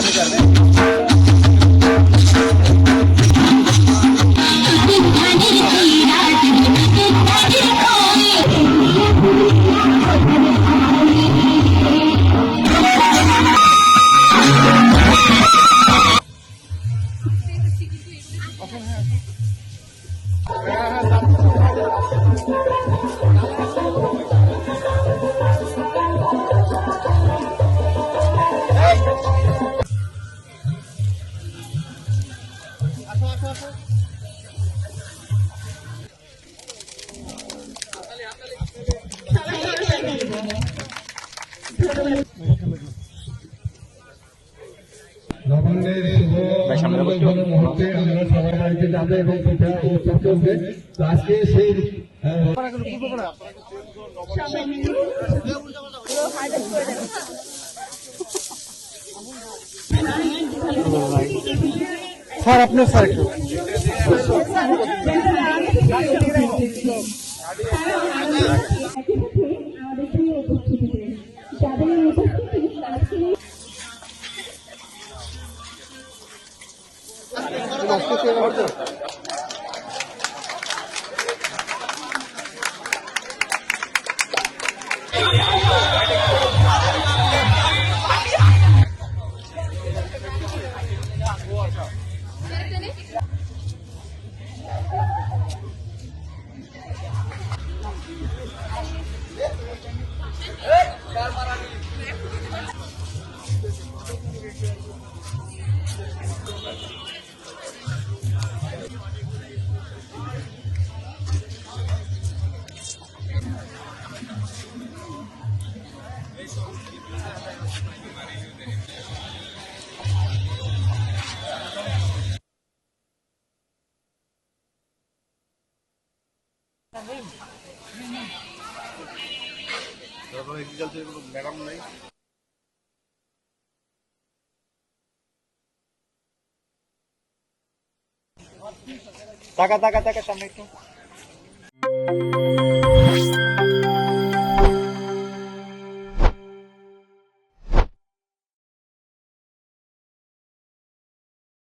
भी कर दें Thank you. মুহূর্তে আমরা সবাই বাড়িতে যাবে এবং পিঠা উৎসব চলবে তো আজকে সেই স্যার আপনি স্যার একটু আমাদের Tá vendo? যাদের কোনো ম্যাডাম নেই। টাকা টাকা টাকা সামনে একটু।